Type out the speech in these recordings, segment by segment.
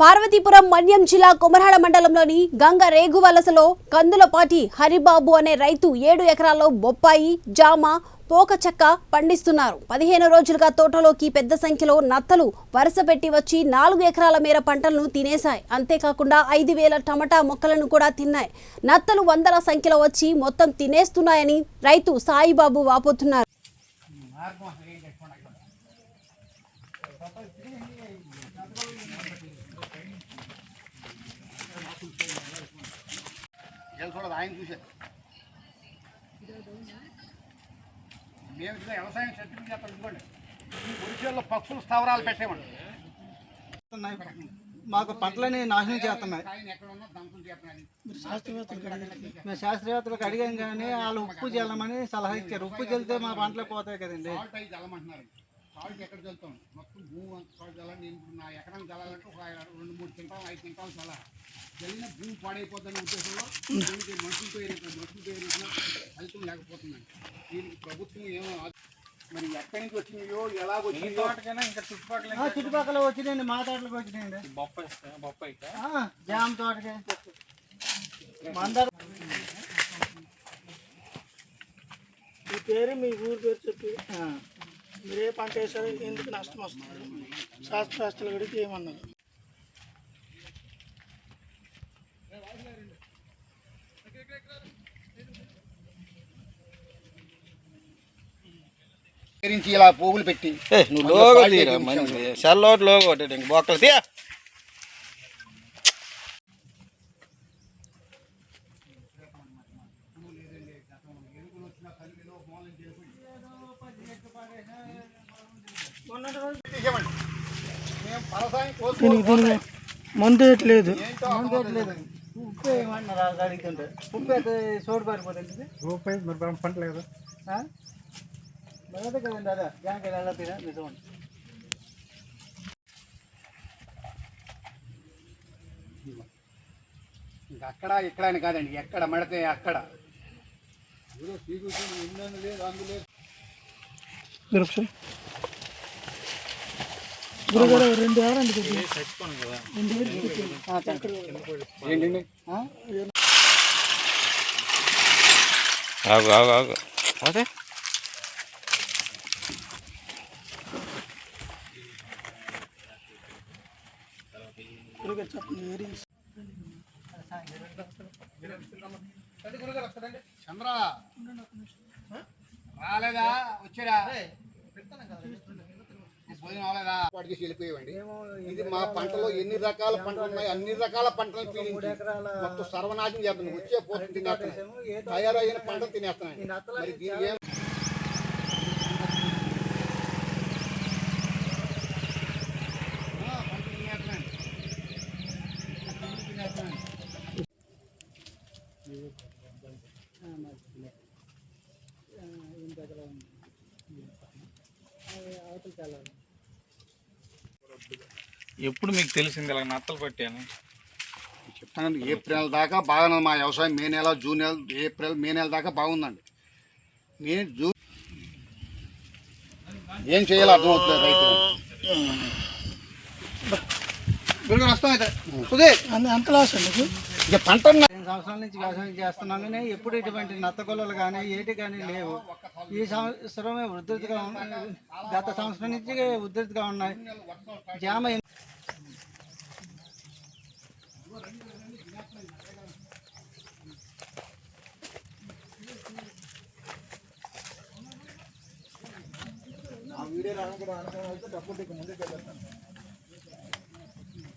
పార్వతీపురం మన్యం జిల్లా కొమరహాడ మండలంలోని గంగ రేగు వలసలో కందులపాటి హరిబాబు అనే రైతు ఏడు ఎకరాల్లో బొప్పాయి జామ పోక చెక్క పండిస్తున్నారు. పదిహేను రోజులుగా తోటలోకి పెద్ద సంఖ్యలో నత్తలు వరుస పెట్టి వచ్చి నాలుగు ఎకరాల మేర పంటలను తినేశాయి. అంతేకాకుండా ఐదు వేల టమాటా మొక్కలను కూడా తిన్నాయి. నత్తలు వందల సంఖ్యలో వచ్చి మొత్తం తినేస్తున్నాయని రైతు సాయిబాబు వాపోతున్నారు. చూడదు ఆయన చూశారు మేము వ్యవసాయం సర్టిఫికేట్ ఇదిగోండి. ఈ పక్షులు స్థావరాలు ఉన్నాయి. మాకు పంటలని నాశనం చేస్తున్నాయి. మేము శాస్త్రవేత్తలకు అడిగాం కానీ వాళ్ళు ఉప్పు చల్లమని సలహా ఇచ్చారు. ఉప్పు చల్లితే మా పంటలు పోతాయి కదండి. సాల్ట్ ఎక్కడ చల్లుతాం మొత్తం భూమి అంత సాల్ట్ చల్లని నేను ఇప్పుడు నా ఎకరం చల్లాలంటే ఒక రెండు మూడు క్వింటాలు ఐదు క్వింటాలు చల్ల చల్లిన భూమి పాడైపోతుందనే ఉద్దేశంలో దీనికి మనుషులతో ఎరిగిన మనుషులతో ఎరిగిన ఫలితం లేకపోతుందండి. దీనికి ప్రభుత్వం ఏమో మరి ఎక్కడి నుంచి వచ్చినాయో ఎలాగ వచ్చినాయో ఆ, చుట్టుపక్కల వచ్చినాయండి మా తోటలకు వచ్చినాయండి. ఆ, జామ తోటకి. మందర మీ పేరు మీ ఊరు పేరు చెప్పి. మీరే పంట వేసారు ఎందుకు నష్టం వస్తుంది? శాస్త్రవేత్తలు గడికి ఏమన్నారు? ఇలా పోగులు పెట్టి నువ్వు లోగో తీరా మంచి సెల్లోటి లోగో ఒకటి ఇంక బొక్కలు తీయ. దీనికి దీనికి మందు వేయట్లేదు. లేదు ఉప్పు వాళ్ళు అడుగుతుంటే ఉప్పు అయితే చోటు పారిపోతుంది. మరి పంటలేదు కదండి అదే. నిజం ఇంకా అక్కడ ఇక్కడ అని కాదండి. ఎక్కడ మడితే అక్కడ. లేదు అందు లేదు గురు గురుగారు? రెండు ఎవరండి ఆగు ఆగు ఆగు. అదే చంద్ర. రాలేదా? వెళ్ళిపోయేవండి. ఇది మా పంటలో ఎన్ని రకాల పంటలు ఉన్నాయి? అన్ని రకాల పంటలు పీడించి మొత్తం సర్వనాశనం చేస్తున్నాయి వచ్చే పోతుంది తినేస్తున్నాయి తయారైన పంటలు తినేస్తున్నాయి మరి పంటలు తినేస్తున్నాయి. పంటలు తినేస్తున్నాయి. ఎప్పుడు మీకు తెలిసింది ఇలా నత్తలు పట్టాను చెప్తాను. ఏప్రిల్ దాకా బాగానే మా వ్యవసాయం. మే నెల జూన్ నెల ఏప్రిల్ మే నెల దాకా బాగుందండి. మే జూన్ ఏం చేయాలో అర్థమవుతుంది రైతు వస్తాం అయితే. సుధీర్. అంత లాస్ అండి ఇక పంట సంవత్సరాల నుంచి వ్యవసాయం చేస్తున్నాం కానీ ఎప్పుడు ఇటువంటి నత్త కొల్లలు కానీ ఏటి కానీ లేవు. ఈ సంవత్సరమే ఉధృతిగా ఉన్న- గత సంవత్సరం నుంచి ఉధృతిగా ఉన్నాయి జామ ఎన్-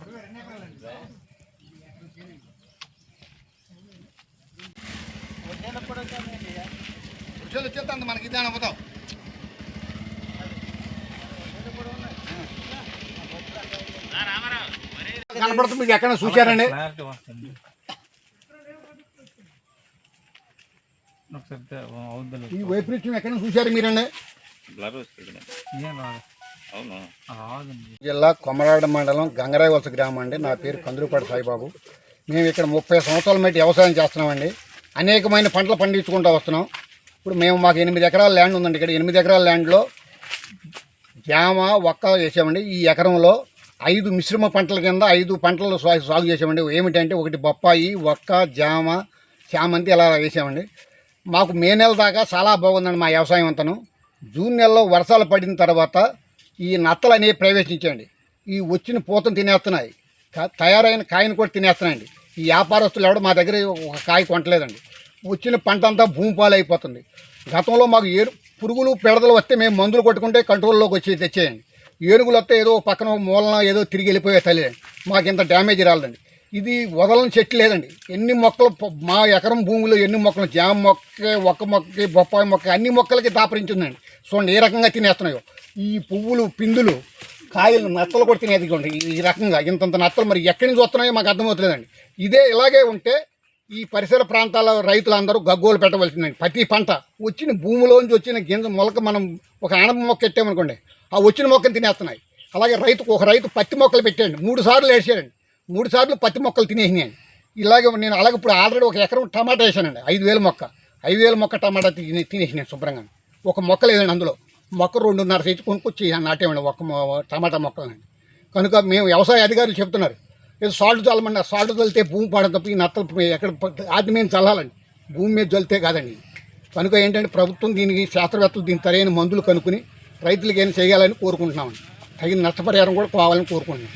వృక్షాలు వచ్చేస్తుంది మనకి ఇదే అనుభూతం కనపడుతుంది మీకు ఎక్కడ చూశారండి. ఈ వైపరీత్యం ఎక్కడ చూశారు మీరండి? జిల్లా కొమరాడ మండలం గంగరాయ వలస గ్రామం అండి. నా పేరు కందులపాటి సాయిబాబు. మేము ఇక్కడ ముప్పై సంవత్సరాల మట్టి వ్యవసాయం చేస్తున్నామండి. అనేకమైన పంటలు పండించుకుంటూ వస్తున్నాం. ఇప్పుడు మేము మాకు ఎనిమిది ఎకరాల ల్యాండ్ ఉందండి ఇక్కడ. ఎనిమిది ఎకరాల ల్యాండ్లో జామ ఒక్క వేసామండి. ఈ ఎకరంలో ఐదు మిశ్రమ పంటల కింద ఐదు పంటలు సాగు సాగు చేసామండి. ఏమిటంటే ఒకటి బొప్పాయి ఒక్క జామ చామంతి ఇలా వేసామండి. మాకు మే నెల దాకా చాలా బాగుందండి మా వ్యవసాయం అంతను. జూన్ నెలలో వర్షాలు పడిన తర్వాత ఈ నత్తలు అనేవి ప్రవేశించండి ఈ వచ్చిన పూతను తినేస్తున్నాయి. తయారైన కాయను కూడా తినేస్తున్నాయండి. ఈ వ్యాపారస్తులు ఎవడో మా దగ్గర ఒక కాయ కొంటలేదండి వచ్చిన పంట అంతా భూమి పాలు అయిపోతుంది గతంలో మాకు ఏరు పురుగులు పెడదలు వస్తే మేము మందులు కొట్టుకుంటే కంట్రోల్లోకి వచ్చి తెచ్చేయండి. ఏనుగులు వస్తే ఏదో పక్కన మూలన ఏదో తిరిగి వెళ్ళిపోయే తల్లి. మాకు ఇంత డ్యామేజ్ రాలేదండి. ఇది వదలని చెట్టు లేదండి. ఎన్ని మొక్కలు మా ఎకరం భూమిలో ఎన్ని మొక్కలు జామ మొక్క ఒక్క మొక్కకి బొప్పాయి మొక్క అన్ని మొక్కలకి దాపరించిందండి. చూడండి ఏ రకంగా తినేస్తున్నాయో. ఈ పువ్వులు పిందులు కాయలు నత్తలు కూడా తినేది ఈ- ఈ రకంగా ఇంతంత నత్తలు మరి ఎక్కడి నుంచి వస్తున్నాయో మాకు అర్థమవుతలేదండి. ఇదే ఇలాగే ఉంటే ఈ పరిసర ప్రాంతాల రైతులందరూ గగ్గోలు పెట్టవలసిందండి. ప్రతి పంట వచ్చిన భూమిలోంచి వచ్చిన గింజ మొలక మనం ఒక ఆనప మొక్క పెట్టామనుకోండి ఆ వచ్చిన మొక్కను తినేస్తున్నాయి. అలాగే రైతుకు ఒక రైతు పత్తి మొక్కలు పెట్టాడు మూడు సార్లు వేసాడండి మూడు సార్లు పత్తి మొక్కలు తినేసినాయండి. ఇలాగే నేను అలాగే ఇప్పుడు ఆల్రెడీ ఒక ఎకరం టమాటా వేసానండి ఐదు వేల మొక్క. ఐదు వేల మొక్క టమాటా తిని తినేసినాను శుభ్రంగా ఒక మొక్క లేదండి అందులో. మొక్క రెండున్నర సైజు కొనుక్కొచ్చి నాటేమండి ఒక మొ- టమాటా మొక్కలండి కనుక మేము వ్యవసాయ అధికారులు చెప్తున్నారు ఏదో సాల్ట్ చల్లమన్నా సాల్ట్ చల్లితే భూమి పడ తప్ప ఈ నత్తలు ఎక్కడ ఆది మేము చల్లాలండి. భూమి మీద చల్లితే కాదండి. కనుక ఏంటంటే ప్రభుత్వం దీనికి శాస్త్రవేత్తలు దీని సరైన మందులు కనుక్కుని రైతులకు ఏమైనా చేయాలని కోరుకుంటున్నామండి. తగిన నష్టపరిహారం కూడా కావాలని కోరుకుంటున్నాం.